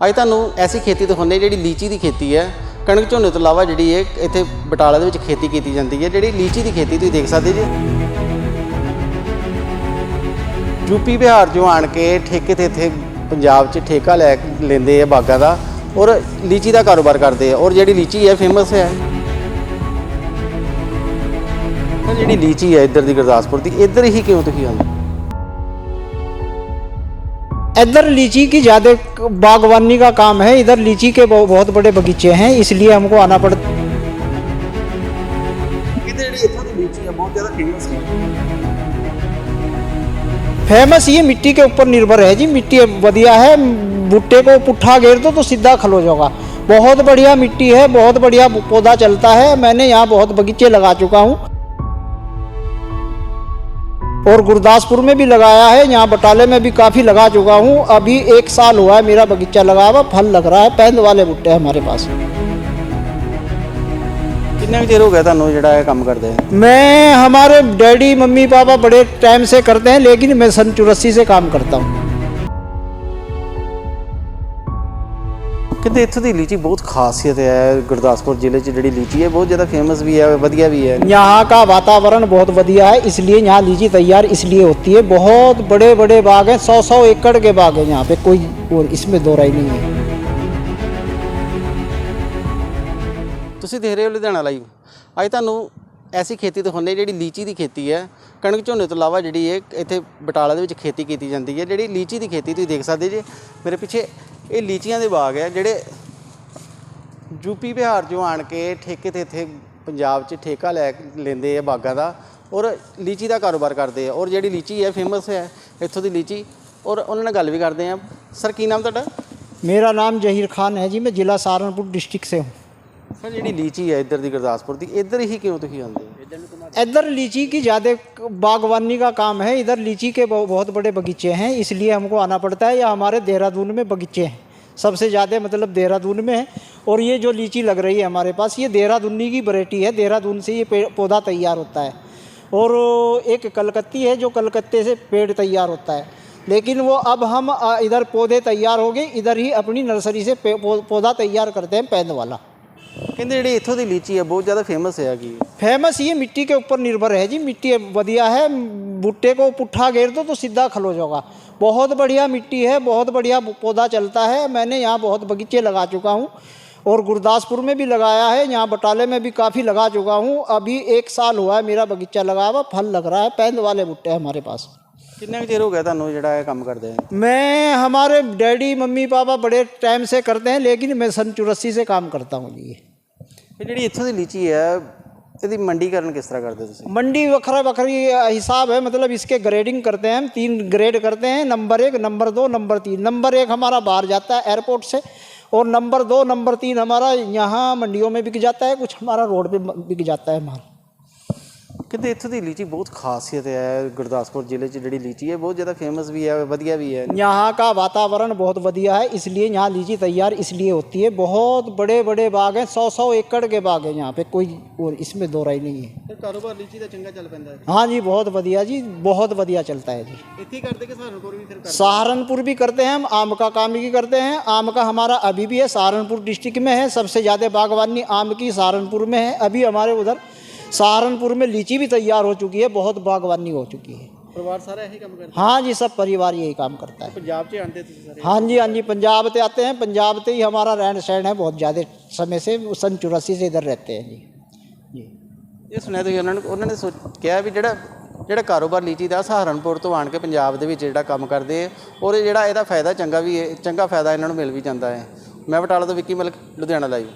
ਅੱਜ ਤੁਹਾਨੂੰ ਐਸੀ ਖੇਤੀ ਦਿਖਾਉਂਦੇ ਜਿਹੜੀ ਲੀਚੀ ਦੀ ਖੇਤੀ ਹੈ। ਕਣਕ ਝੋਨੇ ਤੋਂ ਇਲਾਵਾ ਜਿਹੜੀ ਇਹ ਇੱਥੇ ਬਟਾਲਾ ਦੇ ਵਿੱਚ ਖੇਤੀ ਕੀਤੀ ਜਾਂਦੀ ਹੈ। ਜਿਹੜੀ ਲੀਚੀ ਦੀ ਖੇਤੀ ਤੁਸੀਂ ਦੇਖ ਸਕਦੇ ਜੀ। ਯੂਪੀ ਬਿਹਾਰ ਜੋ ਆਣ ਕੇ ਠੇਕੇ ਤੇ ਇੱਥੇ ਪੰਜਾਬ 'ਚ ਠੇਕਾ ਲੈ ਲੈਂਦੇ ਆ ਬਾਗਾਂ ਦਾ ਔਰ ਲੀਚੀ ਦਾ ਕਾਰੋਬਾਰ ਕਰਦੇ ਆ। ਔਰ ਜਿਹੜੀ ਲੀਚੀ ਹੈ ਫੇਮਸ ਹੈ। ਜਿਹੜੀ ਲੀਚੀ ਹੈ ਇੱਧਰ ਦੀ ਗੁਰਦਾਸਪੁਰ ਦੀ, ਇੱਧਰ ਹੀ ਕਿਉਂ ਤੁਸੀਂ ਆਉਂਦੇ? इधर लीची की ज़्यादा बागवानी का काम है इधर लीची के बहुत बड़े बगीचे हैं इसलिए हमको आना पड़ता फ़ेमस ये मिट्टी के ऊपर निर्भर है जी मिट्टी बढ़िया है बूटे को पुट्ठा घेर दो तो सीधा खल हो बहुत बढ़िया मिट्टी है बहुत बढ़िया पौधा चलता है मैंने यहाँ बहुत बगीचे लगा चुका हूँ। और गुरदासपुर में भी लगाया है यहाँ बटाले में भी काफ़ी लगा चुका हूँ। अभी एक साल हुआ है मेरा बगीचा लगा हुआ फल लग रहा है पहल वाले बूटे हमारे पास। कितने भी देर हो गया था नो जड़ा काम करते हैं मैं हमारे डैडी मम्मी पापा बड़े टाइम से करते हैं लेकिन मैं सन चौरासी से काम करता हूँ। ਕਿਤੇ ਇੱਥੋਂ ਦੀ ਲੀਚੀ ਬਹੁਤ ਖਾਸੀਅਤ ਹੈ ਗੁਰਦਾਸਪੁਰ ਜ਼ਿਲ੍ਹੇ 'ਚ ਜਿਹੜੀ ਲੀਚੀ ਹੈ ਬਹੁਤ ਜ਼ਿਆਦਾ ਫੇਮਸ ਵੀ ਹੈ ਵਧੀਆ ਵੀ ਹੈ यहाँ का वातावरण बहुत बढ़िया है इसलिए यहाँ लीची तैयार इसलिए होती है बहुत बड़े बड़े बाग हैं सौ सौ एकड़ के बाग हैं यहाँ पे कोई और इसमें दो राय नहीं है ਤੁਸੀਂ ਦੇਖ ਰਹੇ ਹੋ ਲੁਧਿਆਣਾ ਲਾਈਵ ਅੱਜ ਤੁਹਾਨੂੰ ਐਸੀ ਖੇਤੀ ਦਿਖਾਉਂਦੇ ਜਿਹੜੀ ਲੀਚੀ ਦੀ ਖੇਤੀ ਹੈ ਕਣਕ ਝੋਨੇ ਤੋਂ ਇਲਾਵਾ ਜਿਹੜੀ ਇਹ ਇੱਥੇ ਬਟਾਲਾ ਦੇ ਵਿੱਚ ਖੇਤੀ ਕੀਤੀ ਜਾਂਦੀ ਹੈ ਜਿਹੜੀ ਲੀਚੀ ਦੀ ਖੇਤੀ ਤੁਸੀਂ ਦੇਖ ਸਕਦੇ ਜੀ ਮੇਰੇ ਪਿੱਛੇ ਇਹ ਲੀਚੀਆਂ ਦੇ ਬਾਗ ਹੈ ਜਿਹੜੇ ਯੂਪੀ ਬਿਹਾਰ ਜੋ ਆਣ ਕੇ ਠੇਕੇ ਤੇ ਇੱਥੇ ਪੰਜਾਬ 'ਚ ਠੇਕਾ ਲੈ ਲੈਂਦੇ ਆ ਬਾਗਾਂ ਦਾ ਔਰ ਲੀਚੀ ਦਾ ਕਾਰੋਬਾਰ ਕਰਦੇ ਆ ਔਰ ਜਿਹੜੀ ਲੀਚੀ ਹੈ ਫੇਮਸ ਹੈ ਇੱਥੋਂ ਦੀ ਲੀਚੀ ਔਰ ਉਹਨਾਂ ਨਾਲ ਗੱਲ ਵੀ ਕਰਦੇ ਆ। ਸਰ ਕੀ ਨਾਮ ਤੁਹਾਡਾ? ਮੇਰਾ ਨਾਮ ਜਹੀਰ ਖਾਨ ਹੈ ਜੀ ਮੈਂ ਜ਼ਿਲ੍ਹਾ ਸਾਰਨਪੁਰ ਡਿਸਟ੍ਰਿਕਟ ਸੇ ਹੂੰ। ਸਰ ਜਿਹੜੀ ਲੀਚੀ ਹੈ ਇੱਧਰ ਦੀ ਗੁਰਦਾਸਪੁਰ ਦੀ ਇੱਧਰ ਹੀ ਕਿਉਂ ਤੁਸੀਂ ਆਉਂਦੇ? इधर लीची की ज़्यादा बागवानी का काम है, इधर लीची के बहुत बड़े बगीचे हैं, इसलिए हमको आना पड़ता है, या हमारे देहरादून में बगीचे हैं। सबसे ज़्यादा मतलब देहरादून में है, और ये जो लीची लग रही है हमारे पास, ये देहरादूनी की वैरायटी है, देहरादून से ये पौधा तैयार होता है। और एक कलकत्ती है, जो कलकत्ते से पेड़ तैयार होता है। लेकिन वो अब हम इधर पौधे तैयार हो गए, इधर ही अपनी नर्सरी से पौधा तैयार करते हैं, पैद वाला। ਕਹਿੰਦੇ ਜਿਹੜੀ ਇੱਥੋਂ ਦੀ ਲੀਚੀ ਹੈ ਬਹੁਤ ਜ਼ਿਆਦਾ ਫੇਮਸ ਹੈਗੀ फेमस ये मिट्टी के ऊपर निर्भर है जी मिट्टी बढ़िया है भुट्टे को पुट्ठा घेर दो तो सीधा खलो जाएगा बहुत बढ़िया मिट्टी है बहुत बढ़िया पौधा चलता है मैंने यहाँ बहुत बगीचे लगा चुका हूँ और गुरदासपुर में भी लगाया है यहाँ बटाले में भी काफ़ी लगा चुका हूँ अभी एक साल हुआ है मेरा बगीचा लगा हुआ फल लग रहा है पैंद वाले भुट्टे हैं हमारे पास ਕਿੰਨਾ ਕੁ ਚਿਰ ਹੋ ਗਿਆ ਤੁਹਾਨੂੰ ਜਿਹੜਾ ਇਹ ਕੰਮ ਕਰਦੇ ਆ मैं हमारे डैडी मम्मी पापा बड़े टाइम से करते हैं लेकिन मैं सन चौरासी से काम करता हूँ जी ਇਹ ਜਿਹੜੀ ਇੱਥੋਂ ਦੀ ਲੀਚੀ ਹੈ ਇਹਦੀ ਮੰਡੀਕਰਨ ਕਿਸ ਤਰ੍ਹਾਂ ਕਰਦੇ ਤੁਸੀਂ मंडी वखरा वखरी हिसाब है मतलब इसके ग्रेडिंग करते हैं हम तीन ग्रेड करते हैं नंबर एक नंबर दो नंबर तीन नंबर एक हमारा बाहर जाता है एयरपोर्ट से और नंबर दो नंबर तीन हमारा यहाँ मंडियों में बिक जाता है कुछ हमारा रोड पे बिक जाता है माल ਕਹਿੰਦੇ ਇੱਥੋਂ ਦੀ ਲੀਚੀ ਬਹੁਤ ਖਾਸੀਅਤ ਹੈ ਗੁਰਦਾਸਪੁਰ ਜ਼ਿਲ੍ਹੇ 'ਚ ਜਿਹੜੀ ਲੀਚੀ ਹੈ ਬਹੁਤ ਜ਼ਿਆਦਾ ਫੇਮਸ ਵੀ ਹੈ ਵਧੀਆ ਵੀ ਹੈ यहाँ का वातावरण बहुत बढ़िया है इसलिए यहाँ लीची तैयार इसलिए होती है बहुत बड़े बड़े बाग हैं सौ सौ एकड़ के बाग हैं यहाँ पे कोई और इसमें दो राय नहीं है ਤੇ ਕਾਰੋਬਾਰ ਲੀਚੀ ਦਾ ਚੰਗਾ ਚੱਲ ਪੈਂਦਾ ਹੈ हाँ जी बहुत बढ़िया जी बहुत बढ़िया चलता है जी ਇੱਥੇ ਹੀ ਕਰਦੇ ਕਿ ਸਹਾਰਨਪੁਰ ਵੀ ਫਿਰ सहारनपुर भी करते हैं हम आम का काम भी करते हैं आम का हमारा अभी भी है सहारनपुर डिस्ट्रिक्ट में है सबसे ज़्यादा बागवानी आम की सहारनपुर में है अभी हमारे उधर सहारनपुर में लीची भी तैयार हो चुकी है बहुत बागवानी हो चुकी है ਪਰਿਵਾਰ ਸਾਰਾ ਇਹੀ ਕੰਮ ਕਰਦਾ हाँ जी सब परिवार यही काम करता है ਪੰਜਾਬ 'ਚ ਆਉਂਦੇ ਤੁਸੀਂ ਸਾਰੇ हाँ जी हाँ जी पंजाब से आते हैं पंजाब से ही हमारा रहन सहन है बहुत ज़्यादा समय से सन चौरासी से इधर रहते हैं जी जी ਇਹ ਸੁਣਿਆ ਤੁਸੀਂ ਉਹਨਾਂ ਨੂੰ ਉਹਨਾਂ ਨੇ ਸੋਚ ਕਿਹਾ ਵੀ ਜਿਹੜਾ ਜਿਹੜਾ ਕਾਰੋਬਾਰ ਲੀਚੀ ਦਾ ਸਹਾਰਨਪੁਰ ਤੋਂ ਆਣ ਕੇ ਪੰਜਾਬ ਦੇ ਵਿੱਚ ਜਿਹੜਾ ਕੰਮ ਕਰਦੇ ਆ ਔਰ ਇਹ ਜਿਹੜਾ ਇਹਦਾ ਫਾਇਦਾ ਚੰਗਾ ਵੀ ਹੈ ਚੰਗਾ ਫਾਇਦਾ ਇਹਨਾਂ ਨੂੰ ਮਿਲ ਵੀ ਜਾਂਦਾ ਹੈ ਮੈਂ ਬਟਾਲਾ ਤੋਂ ਵਿੱਕੀ ਮਲਕ ਲੁਧਿਆਣਾ ਲਾਈਵ